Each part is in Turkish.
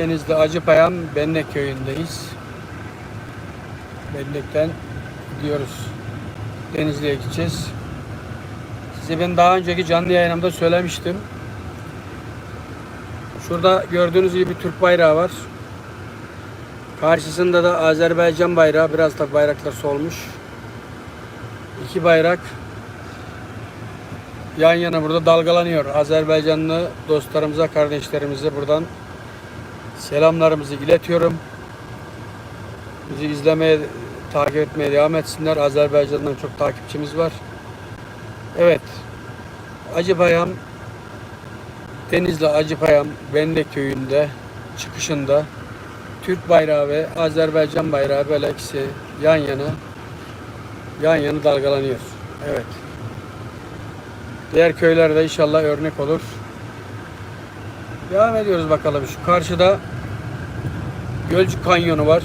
Denizli Acıpayam Bennek köyündeyiz. Bennek'ten gidiyoruz. Denizli'ye gideceğiz. Size ben daha önceki canlı yayınımda söylemiştim. Şurada gördüğünüz gibi Türk bayrağı var. Karşısında da Azerbaycan bayrağı. Biraz da bayraklar solmuş. İki bayrak yan yana burada dalgalanıyor. Azerbaycanlı dostlarımıza, kardeşlerimize buradan selamlarımızı iletiyorum. Bizi izlemeye, takip etmeye devam etsinler. Azerbaycan'dan çok takipçimiz var. Evet. Acıpayam Denizli Acıpayam Bendek köyünde çıkışında Türk bayrağı ve Azerbaycan bayrağı böyle ikisi yan yana yan yana dalgalanıyor. Evet. Diğer köylerde inşallah örnek olur. Devam ediyoruz bakalım. Şu karşıda Gölcük Kanyonu var.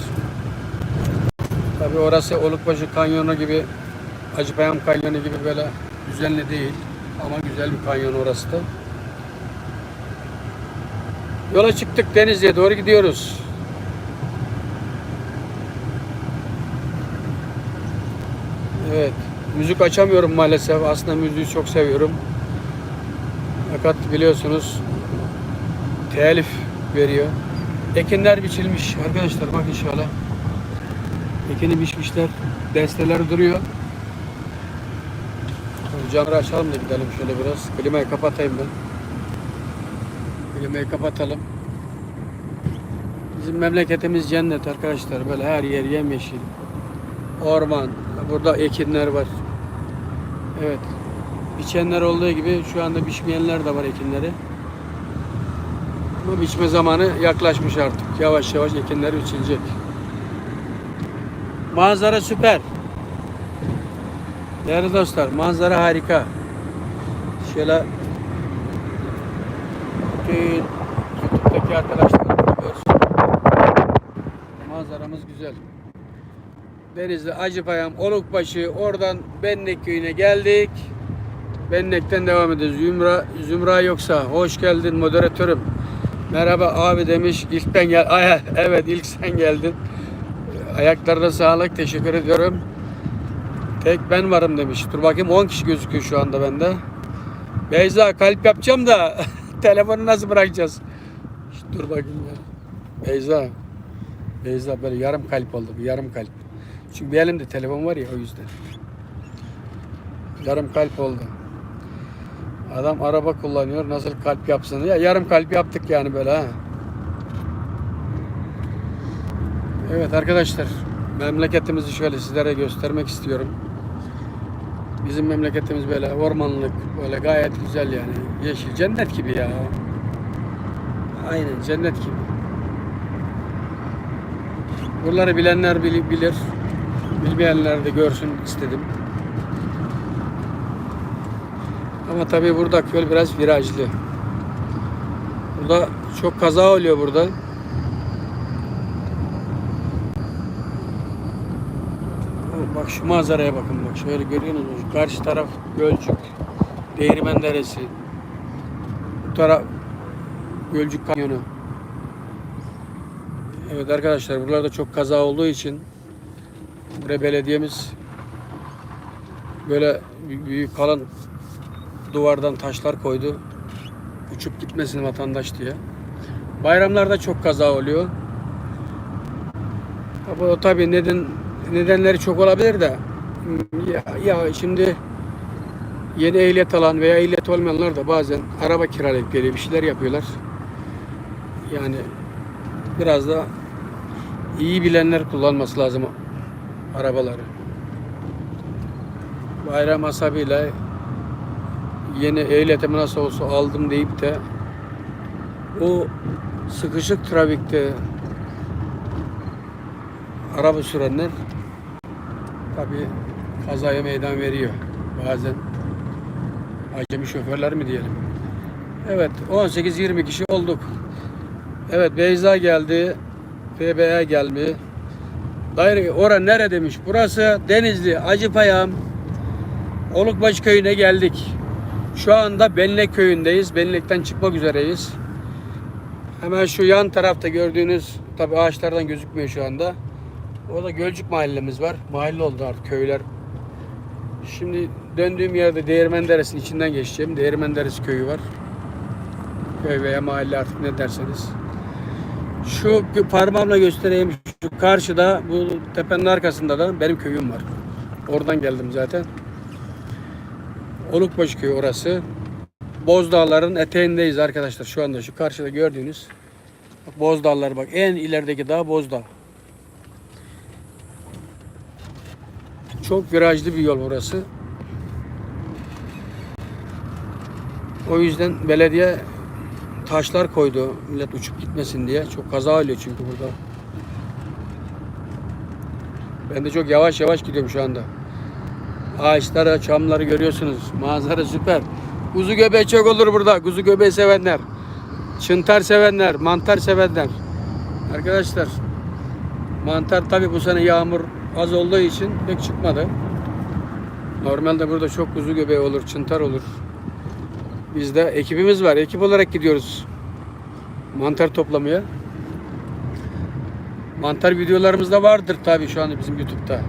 Tabi orası Olukbaşı Kanyonu gibi Acıpayam Kanyonu gibi böyle düzenli değil. Ama güzel bir kanyon orası da. Yola çıktık Denizli'ye doğru gidiyoruz. Evet. Müzik açamıyorum maalesef. Aslında müziği çok seviyorum. Fakat biliyorsunuz telif veriyor. Ekinler biçilmiş. Arkadaşlar bakın şöyle. Ekini biçmişler. Desteler duruyor. Camları açalım da gidelim şöyle biraz. Klimayı kapatayım ben. Klimayı kapatalım. Bizim memleketimiz cennet arkadaşlar. Böyle her yer yemyeşil. Orman. Burada ekinler var. Evet. Biçenler olduğu gibi şu anda biçmeyenler de var ekinleri. Ama biçme zamanı yaklaşmış artık. Yavaş yavaş ekinler biçilecek. Manzara süper. Değerli dostlar manzara harika. Şöyle bütün YouTube'daki arkadaşlar görsün. Manzaramız güzel. Denizli Acıpayam, Olukbaşı, oradan Bennek köyüne geldik. Bennek'ten devam ediyoruz. Zümra, Zümra yoksa hoş geldin moderatörüm. Merhaba abi demiş. İlk ben gel. Ay, evet ilk sen geldin. Ayaklarına sağlık. Teşekkür ediyorum. Tek ben varım demiş. Dur bakayım 10 kişi gözüküyor şu anda bende. Beyza kalp yapacağım da telefonu nasıl bırakacağız? Dur bakayım ya. Beyza. Beyza böyle yarım kalp oldu. Bu yarım kalp. Çünkü bir elimde telefon var ya o yüzden. Yarım kalp oldu. Adam araba kullanıyor. Nasıl kalp yapsın? Ya yarım kalp yaptık yani böyle ha. Evet arkadaşlar. Memleketimizi şöyle sizlere göstermek istiyorum. Bizim memleketimiz böyle ormanlık, böyle gayet güzel yani. Yeşil, cennet gibi ya. Aynen cennet gibi. Buraları bilenler bili- bilir. Bilmeyenler de görsün istedim. Ama tabii burada yol biraz virajlı. Burada çok kaza oluyor burada. Bak şu manzaraya bakın bak şöyle görüyorsunuz Karşı taraf Gölcük, Değirmen Deresi. Bu taraf Gölcük Kanyonu. Evet arkadaşlar buralarda çok kaza olduğu için buraya belediyemiz böyle büyük kalın duvardan taşlar koydu. Uçup gitmesin vatandaş diye. Bayramlarda çok kaza oluyor. O tabii neden nedenleri çok olabilir de ya, ya şimdi yeni ehliyet alan veya ehliyet olmayanlar da bazen araba kiralayıp geliyor bir şeyler yapıyorlar. Yani biraz da iyi bilenler kullanması lazım arabaları. Bayram asabıyla yeni ehliyetimi nasıl olsa aldım deyip de o sıkışık trafikte araba sürenler tabi kazaya meydan veriyor bazen acemi şoförler mi diyelim. Evet 18-20 kişi olduk. Evet Beyza geldi. FBA geldi. Dayı ora nere demiş. Burası Denizli Acıpayam Olukbaşı köyüne geldik. Şu anda Benlek köyündeyiz. Benlek'ten çıkmak üzereyiz. Hemen şu yan tarafta gördüğünüz tabi ağaçlardan gözükmüyor şu anda. Orada Gölcük mahallemiz var. Mahalle oldu artık köyler. Şimdi döndüğüm yerde Değirmen Deresi'nin içinden geçeceğim. Değirmen Deresi köyü var. Köy veya mahalle artık ne derseniz. Şu parmağımla göstereyim. Şu karşıda bu tepenin arkasında da benim köyüm var. Oradan geldim zaten. Olukbaşı köyü orası. Bozdağların eteğindeyiz arkadaşlar şu anda. Şu karşıda gördüğünüz bak Bozdağlar bak en ilerideki dağ Bozdağ. Çok virajlı bir yol burası. O yüzden belediye taşlar koydu millet uçup gitmesin diye. Çok kaza oluyor çünkü burada. Ben de çok yavaş yavaş gidiyorum şu anda. Ağaçları, çamları görüyorsunuz. Manzara süper. Kuzu göbeği çok olur burada. Kuzu göbeği sevenler. Çıntar sevenler, mantar sevenler. Arkadaşlar mantar tabi bu sene yağmur az olduğu için pek çıkmadı. Normalde burada çok kuzu göbeği olur, çıntar olur. Bizde ekibimiz var. Ekip olarak gidiyoruz. Mantar toplamaya. Mantar videolarımız da vardır tabi şu anda bizim YouTube'da.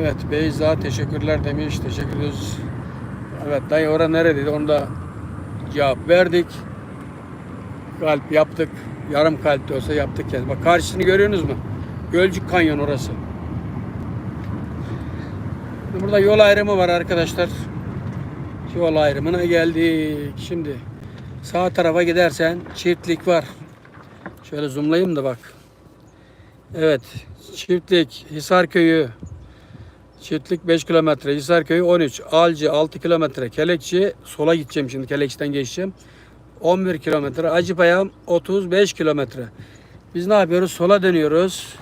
Evet Beyza teşekkürler demiş. Teşekkür ediyoruz. Evet dayı ora neredeydi onu da cevap verdik. Kalp yaptık. Yarım kalp de olsa yaptık yani. Bak karşısını görüyorsunuz mu? Gölcük Kanyon orası. Burada yol ayrımı var arkadaşlar. Yol ayrımına geldik. Şimdi sağ tarafa gidersen çiftlik var. Şöyle zoomlayayım da bak. Evet. Çiftlik, Hisar Köyü, Çiftlik 5 kilometre, Hisarköy 13, Alcı 6 kilometre, Kelekçi sola gideceğim şimdi Kelekçi'den geçeceğim. 11 kilometre, Acıpayam 35 kilometre. Biz ne yapıyoruz? Sola dönüyoruz.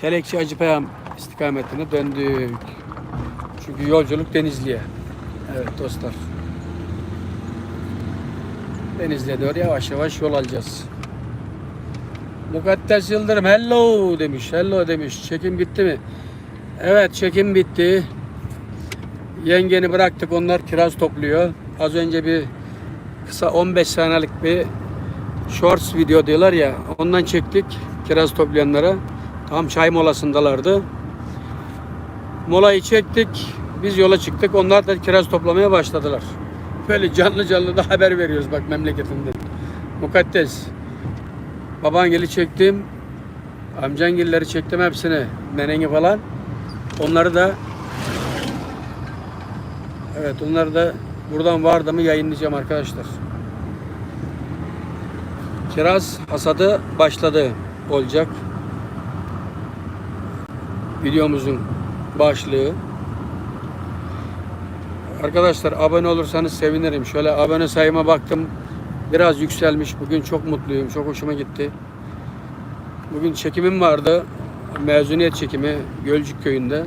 Kelekçi Acıpayam istikametine döndük. Çünkü yolculuk Denizli'ye. Evet dostlar. Denizli'ye doğru yavaş yavaş yol alacağız. Mukaddes Yıldırım hello demiş. Hello demiş. Çekim bitti mi? Evet çekim bitti. Yengeni bıraktık. Onlar kiraz topluyor. Az önce bir kısa 15 saniyelik bir shorts video diyorlar ya. Ondan çektik kiraz toplayanlara. Tam çay molasındalardı. Molayı çektik. Biz yola çıktık. Onlar da kiraz toplamaya başladılar. Böyle canlı canlı da haber veriyoruz bak memleketinden. Mukaddes. Babangili çektim. Amcangilleri çektim hepsini. Neneni falan. Onları da Evet onları da buradan vardı mı yayınlayacağım arkadaşlar. Kiraz hasadı başladı olacak. Videomuzun başlığı. Arkadaşlar abone olursanız sevinirim. Şöyle abone sayıma baktım. Biraz yükselmiş. Bugün çok mutluyum. Çok hoşuma gitti. Bugün çekimim vardı. Mezuniyet çekimi Gölcük köyünde.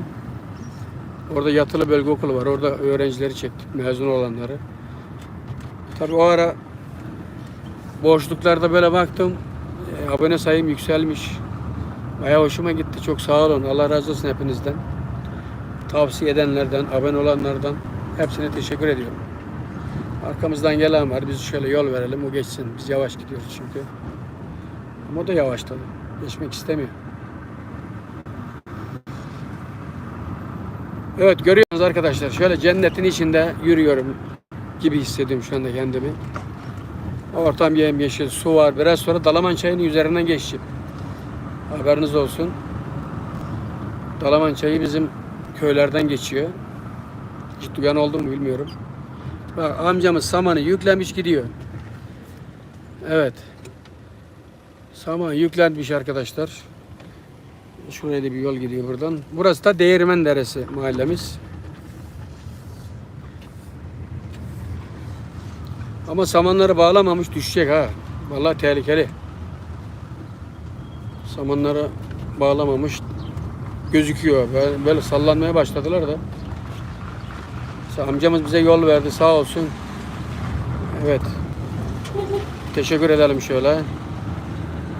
Orada yatılı bölge okulu var. Orada öğrencileri çektik. Mezun olanları. Tabii o ara boşluklarda böyle baktım. E, abone sayım yükselmiş. Bayağı hoşuma gitti. Çok sağ olun. Allah razı olsun hepinizden. Tavsiye edenlerden, abone olanlardan hepsine teşekkür ediyorum. Arkamızdan gelen var. Biz şöyle yol verelim. O geçsin. Biz yavaş gidiyoruz çünkü. Ama o da yavaşladı. Geçmek istemiyor. Evet görüyorsunuz arkadaşlar. Şöyle cennetin içinde yürüyorum gibi hissediyorum şu anda kendimi. Ortam yemyeşil, su var. Biraz sonra Dalaman çayının üzerinden geçeceğim. Haberiniz olsun. Dalaman çayı bizim köylerden geçiyor. Hiç duyan oldu mu bilmiyorum. Bak amcamız samanı yüklemiş gidiyor. Evet. Saman yüklenmiş arkadaşlar. Şuraya da bir yol gidiyor buradan. Burası da Değirmen Deresi mahallemiz. Ama samanları bağlamamış düşecek ha. Vallahi tehlikeli. Samanları bağlamamış gözüküyor. Böyle, böyle sallanmaya başladılar da. Amcamız bize yol verdi sağ olsun. Evet. Teşekkür edelim şöyle.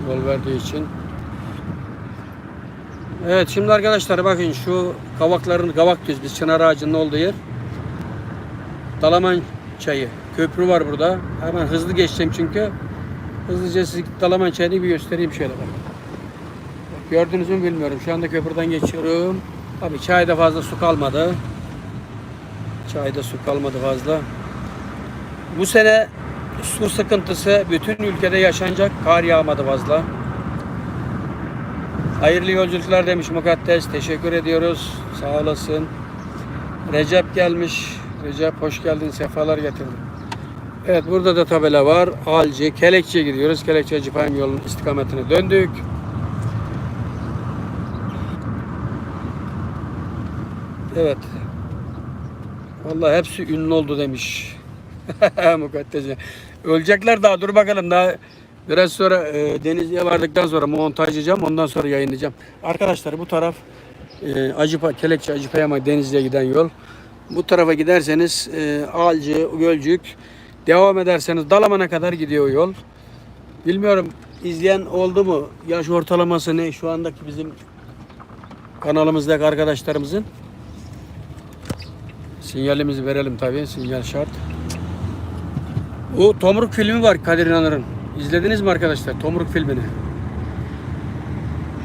Yol verdiği için. Evet şimdi arkadaşlar bakın şu kavakların kavak diyoruz biz çınar ağacının olduğu yer. Dalaman çayı Köprü var burada. Hemen hızlı geçeceğim çünkü. Hızlıca size Dalaman çayını bir göstereyim şöyle. Bak, Gördünüz mü bilmiyorum. Şu anda köprüden geçiyorum. Tabii çayda fazla su kalmadı. Çayda su kalmadı fazla. Bu sene su sıkıntısı bütün ülkede yaşanacak. Kar yağmadı fazla. Hayırlı yolculuklar demiş Mukaddes. Teşekkür ediyoruz. Sağ olasın. Recep gelmiş. Recep hoş geldin. Sefalar getirdin. Evet burada da tabela var. Alci, Kelekçe'ye gidiyoruz. Kelekçe Acıpayam yolunun istikametine döndük. Evet. Vallahi hepsi ünlü oldu demiş. Mukaddes'e. Ölecekler daha dur bakalım daha biraz sonra e, Denizli'ye vardıktan sonra montajlayacağım ondan sonra yayınlayacağım. Arkadaşlar bu taraf e, Acıpa, Kelekçe Acıpayam'a Denizli'ye giden yol. Bu tarafa giderseniz e, Alcı, Gölcük devam ederseniz Dalaman'a kadar gidiyor yol. Bilmiyorum izleyen oldu mu? Yaş ortalaması ne? Şu andaki bizim kanalımızdaki arkadaşlarımızın. Sinyalimizi verelim tabii. Sinyal şart. O Tomruk filmi var Kadir İnanır'ın. İzlediniz mi arkadaşlar Tomruk filmini?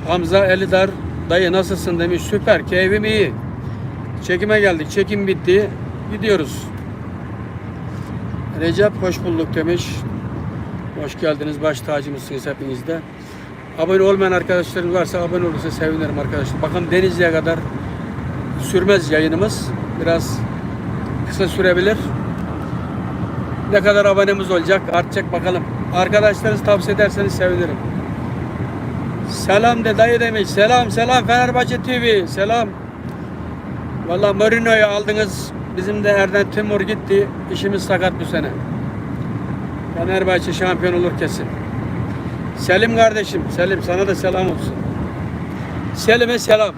Hamza Elidar dayı nasılsın demiş. Süper keyfim iyi. Çekime geldik. Çekim bitti. Gidiyoruz. Recep hoş bulduk demiş. Hoş geldiniz. Baş tacımızsınız hepiniz de. Abone olmayan arkadaşlarım varsa abone olursa sevinirim arkadaşlar. Bakın Denizli'ye kadar sürmez yayınımız. Biraz kısa sürebilir. Ne kadar abonemiz olacak artacak bakalım. Arkadaşlarınız tavsiye ederseniz sevinirim. Selam de dayı demiş. Selam selam Fenerbahçe TV. Selam. Vallahi Mourinho'yu aldınız. Bizim de Erden Timur gitti. İşimiz sakat bu sene. Fenerbahçe şampiyon olur kesin. Selim kardeşim, Selim sana da selam olsun. Selim'e selam.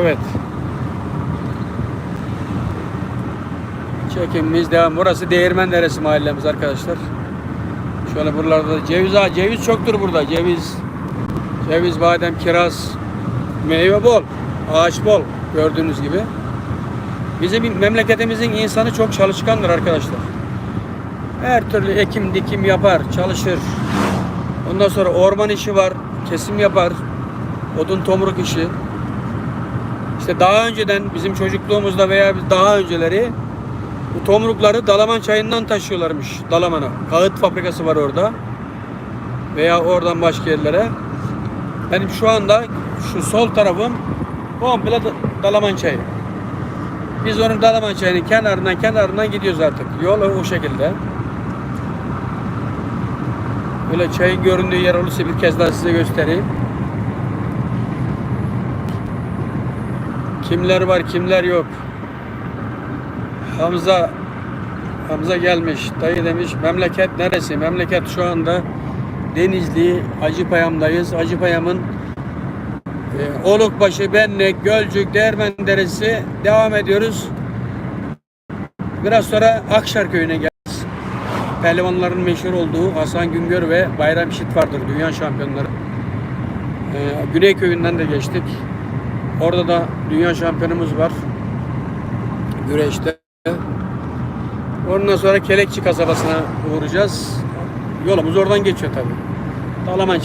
Evet. Çekimimiz devam. Burası Değirmen Deresi mahallemiz arkadaşlar. Şöyle buralarda da ceviz ağacı, ceviz çoktur burada. Ceviz, ceviz, badem, kiraz, meyve bol, ağaç bol gördüğünüz gibi. Bizim memleketimizin insanı çok çalışkandır arkadaşlar. Her türlü ekim dikim yapar, çalışır. Ondan sonra orman işi var, kesim yapar. Odun tomruk işi. İşte daha önceden bizim çocukluğumuzda veya daha önceleri bu tomrukları Dalaman çayından taşıyorlarmış Dalaman'a. Kağıt fabrikası var orada. Veya oradan başka yerlere. Benim şu anda şu sol tarafım komple Da- Dalaman çayı. Biz onun Dalaman çayının kenarından kenarından gidiyoruz artık. Yol o şekilde. Böyle çayın göründüğü yer olursa bir kez daha size göstereyim. Kimler var kimler yok. Hamza Hamza gelmiş. Dayı demiş memleket neresi? Memleket şu anda Denizli Acıpayam'dayız. Acıpayam'ın e, Olukbaşı, Bennek, Gölcük, Değirmen Deresi devam ediyoruz. Biraz sonra Akşar köyüne geleceğiz. Pehlivanların meşhur olduğu Hasan Güngör ve Bayram Şit vardır dünya şampiyonları. E, Güney köyünden de geçtik. Orada da dünya şampiyonumuz var. Güreşte. Ondan sonra Kelekçi kasabasına uğrayacağız. Yolumuz oradan geçiyor tabii. Dalaman